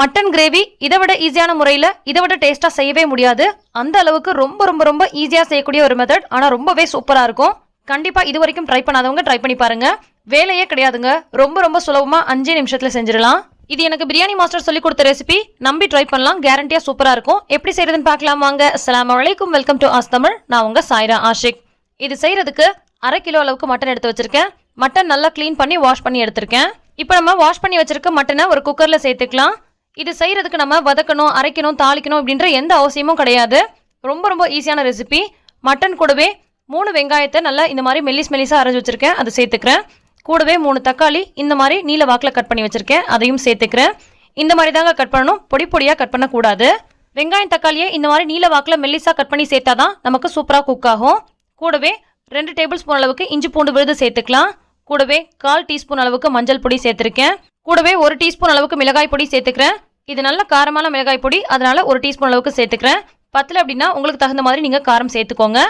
Mutton gravy இதை விட ஈஸியான முறையில் இதை விட டேஸ்ட்டாக செய்யவே முடியாது. அந்த அளவுக்கு ரொம்ப ரொம்ப ரொம்ப ஈஸியாக செய்யக்கூடிய ஒரு மெத்தட் ஆனால் ரொம்பவே சூப்பராக இருக்கும். கண்டிப்பாக இது வரைக்கும் ட்ரை பண்ணாதவங்க ட்ரை பண்ணி பாருங்க. வேலையே கிடையாதுங்க. ரொம்ப ரொம்ப சுலபமாக அஞ்சே நிமிஷத்தில் செஞ்சிடலாம். இது எனக்கு பிரியாணி மாஸ்டர் சொல்லி கொடுத்த ரெசிபி நம்பி ட்ரை பண்ணலாம். கேரண்டியாக சூப்பராக இருக்கும். எப்படி செய்யறதுன்னு பார்க்கலாம் வாங்க. அஸ்லாம் வலைக்கும் வெல்கம் டு ஆஸ் தமிழ் நான் உங்கள் சாய்ரா ஆஷிக். இது செய்கிறதுக்கு அரை கிலோ அளவுக்கு மட்டன் எடுத்து வச்சிருக்கேன். மட்டன் நல்லா க்ளீன் பண்ணி வாஷ் பண்ணி எடுத்திருக்கேன். இப்போ நம்ம வாஷ் பண்ணி வச்சிருக்க மட்டனை ஒரு குக்கரில் சேர்த்துக்கலாம். இது செய்கிறதுக்கு நம்ம வதக்கணும் அரைக்கணும் தாளிக்கணும் அப்படின்ற எந்த அவசியமும் கிடையாது. ரொம்ப ரொம்ப ஈஸியான ரெசிபி மட்டன் கூடவே மூணு வெங்காயத்தை நல்லா இந்த மாதிரி மெல்லிஸ் மெல்லிஸாக அரைஞ்சி வச்சுருக்கேன். அதை சேர்த்துக்கிறேன். கூடவே மூணு தக்காளி இந்த மாதிரி நீல வாக்கில் கட் பண்ணி வச்சுருக்கேன். அதையும் சேர்த்துக்கிறேன். இந்த மாதிரி தாங்க கட் பண்ணணும். பொடி பொடியாக கட் பண்ணக்கூடாது. வெங்காயம் தக்காளியை இந்த மாதிரி நீல வாக்கில் மெல்லிஸாக கட் பண்ணி சேர்த்தா தான் நமக்கு சூப்பராக குக் ஆகும். கூடவே ரெண்டு டேபிள் ஸ்பூன் அளவுக்கு இஞ்சி பூண்டு விழுது சேர்த்துக்கலாம். கூடவே கால் டீஸ்பூன் அளவுக்கு மஞ்சள் பொடி சேர்த்துருக்கேன். கூடவே ஒரு டீஸ்பூன் அளவுக்கு மிளகாய் பொடி சேர்த்துக்கிறேன். இது நல்ல காரமான மிளகாய் பொடி. அதனால் ஒரு டீஸ்பூன் அளவுக்கு சேர்த்துக்கிறேன். பத்தில் அப்படின்னா உங்களுக்கு தகுந்த மாதிரி நீங்கள் காரம் சேர்த்துக்கோங்க.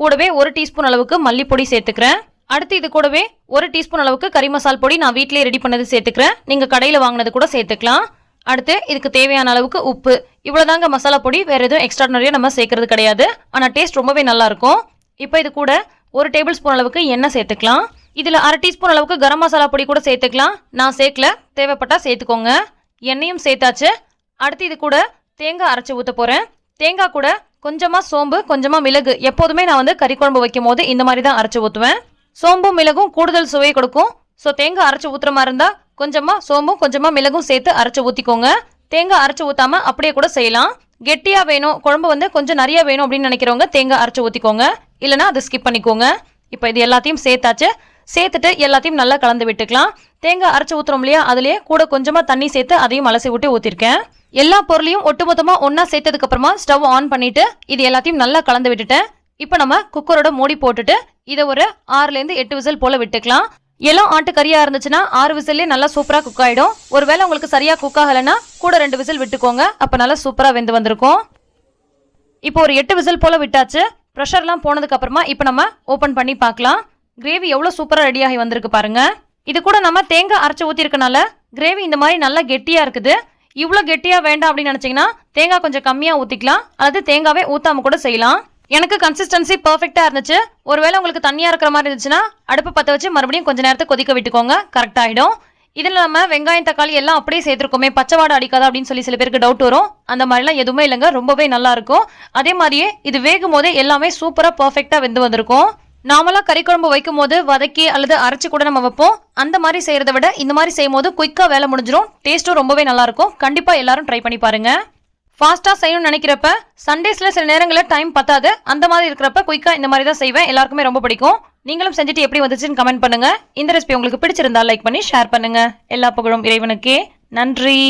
கூடவே ஒரு டீஸ்பூன் அளவுக்கு மல்லிப்பொடி சேர்த்துக்கிறேன். அடுத்து இது கூடவே ஒரு டீஸ்பூன் அளவுக்கு கறி மசால் பொடி நான் வீட்டிலேயே ரெடி பண்ணது சேர்த்துக்கிறேன். நீங்கள் கடையில் வாங்கினது கூட சேர்த்துக்கலாம். அடுத்து இதுக்கு தேவையான அளவுக்கு உப்பு. இவ்வளோதாங்க மசாலா பொடி. வேறு எதுவும் எக்ஸ்ட்ராடனரியாக நம்ம சேர்க்கறது கிடையாது. ஆனால் டேஸ்ட் ரொம்பவே நல்லா இருக்கும். இப்போ இது கூட ஒரு டேபிள் ஸ்பூன் அளவுக்கு எண்ணெய் சேர்த்துக்கலாம். இதில் அரை டீஸ்பூன் அளவுக்கு கரம் மசாலா பொடி கூட சேர்த்துக்கலாம். நான் சேர்க்கல. தேவைப்பட்டா சேர்த்துக்கோங்க. எண்ணெயும் சேர்த்தாச்சு. அடுத்து இது கூட தேங்காய் அரைச்சி ஊற்ற போகிறேன் தேங்காய் கூட கொஞ்சமாக சோம்பு கொஞ்சமாக மிளகு. எப்போதுமே நான் வந்து கறி குழம்பு வைக்கும் போது இந்த மாதிரி தான் அரைச்சி ஊற்றுவேன் சோம்பும் மிளகும் கூடுதல் சுவை கொடுக்கும். ஸோ தேங்காய் அரைச்சி ஊற்றுற மாதிரி இருந்தால் கொஞ்சமாக சோம்பும் கொஞ்சமாக மிளகும் சேர்த்து அரைச்சி ஊற்றிக்கோங்க தேங்காய் அரைச்சி ஊற்றாம அப்படியே கூட செய்யலாம். கெட்டியாக வேணும் குழம்பு வந்து கொஞ்சம் நிறைய வேணும் அப்படின்னு நினைக்கிறவங்க தேங்காய் அரைச்சி ஊற்றிக்கோங்க இல்லைனா அதை ஸ்கிப் பண்ணிக்கோங்க. இப்போ இது எல்லாத்தையும் சேர்த்தாச்சு. சேர்த்துட்டு எல்லாத்தையும் நல்லா கலந்து விட்டுக்கலாம். தேங்காய் அரைச்சி ஊற்றுறோம் இல்லையா? அதுலேயே கூட கொஞ்சமாக தண்ணி சேர்த்து அதையும் அலசி விட்டு ஊற்றிருக்கேன் எல்லா பொருளையும் ஒட்டுமொத்தமாக ஒன்றா சேர்த்ததுக்கப்புறமா ஸ்டவ் ஆன் பண்ணிவிட்டு இது எல்லாத்தையும் நல்லா கலந்து விட்டுட்டேன். இப்போ நம்ம குக்கரோட மூடி போட்டுட்டு இதை ஒரு ஆறுலேருந்து எட்டு விசில் போல் விட்டுக்கலாம். எல்லாம் ஆட்டு கறியாக இருந்துச்சுன்னா ஆறு விசில்லே நல்லா சூப்பராக குக் ஆகிடும் ஒருவேளை உங்களுக்கு சரியாக குக் ஆகலைன்னா கூட ரெண்டு விசில் விட்டுக்கோங்க. அப்போ நல்லா சூப்பராக வெந்து வந்திருக்கும். இப்போ ஒரு எட்டு விசில் போல் விட்டாச்சு. ப்ரெஷர்லாம் போனதுக்கப்புறமா இப்போ நம்ம ஓப்பன் பண்ணி பார்க்கலாம். கிரேவி எவ்வளோ சூப்பராக ரெடியாகி வந்திருக்கு பாருங்க. இது கூட நம்ம தேங்காய் அரைச்சி ஊற்றிருக்கனால கிரேவி இந்த மாதிரி நல்லா கெட்டியாக இருக்குது. இவ்வளோ கெட்டியாக வேண்டாம் அப்படின்னு நினச்சிங்கன்னா தேங்காய் கொஞ்சம் கம்மியாக ஊற்றிக்கலாம் அல்லது தேங்காவே ஊற்றாம கூட செய்யலாம். எனக்கு கன்சிஸ்டன்சி பர்ஃபெக்டாக இருந்துச்சு. ஒருவேளை உங்களுக்கு தண்ணியாக இருக்கிற மாதிரி இருந்துச்சுன்னா அடுப்பு பற்ற வச்சு மறுபடியும் கொஞ்சம் நேரத்தை கொதிக்க விட்டுக்கோங்க. கரெக்ட் ஆகிடும் இதில் நம்ம வெங்காயம் தக்காளி எல்லாம் அப்படியே சேர்த்துருக்கோமே. பச்சை வாடை அடிக்காதா அப்படின்னு சொல்லி சில பேருக்கு டவுட் வரும். அந்த மாதிரிலாம் எதுவுமே இல்லைங்க. ரொம்பவே நல்லா இருக்கும். அதே மாதிரியே இது வேகும் போதே எல்லாமே சூப்பராக பர்ஃபெக்டாக வெந்து வந்திருக்கும். நார்மலாக கறி குழம்பு வைக்கும் போது வதக்கி அல்லது அரைச்சி கூட நம்ம வைப்போம். அந்த மாதிரி செய்கிறத விட இந்த மாதிரி செய்யும் போது குயிக்காக வேலை முடிஞ்சிடும் டேஸ்ட்டும் ரொம்பவே நல்லா இருக்கும் கண்டிப்பாக எல்லாரும் ட்ரை பண்ணி பாருங்க. ஃபாஸ்ட்டாக செய்யணும்னு நினைக்கிறப்ப சண்டேஸில் சில நேரங்களில் டைம் பத்தாது. அந்த மாதிரி இருக்கிறப்ப குயிக்காக இந்த மாதிரி தான் செய்வேன். எல்லாருக்குமே ரொம்ப பிடிக்கும். நீங்களும் செஞ்சுட்டு எப்படி வந்துச்சுன்னு கமெண்ட் பண்ணுங்கள் இந்த ரெசிபி உங்களுக்கு பிடிச்சிருந்தா லைக் பண்ணி ஷேர் பண்ணுங்கள் எல்லா புகழும் இறைவனுக்கே. நன்றி.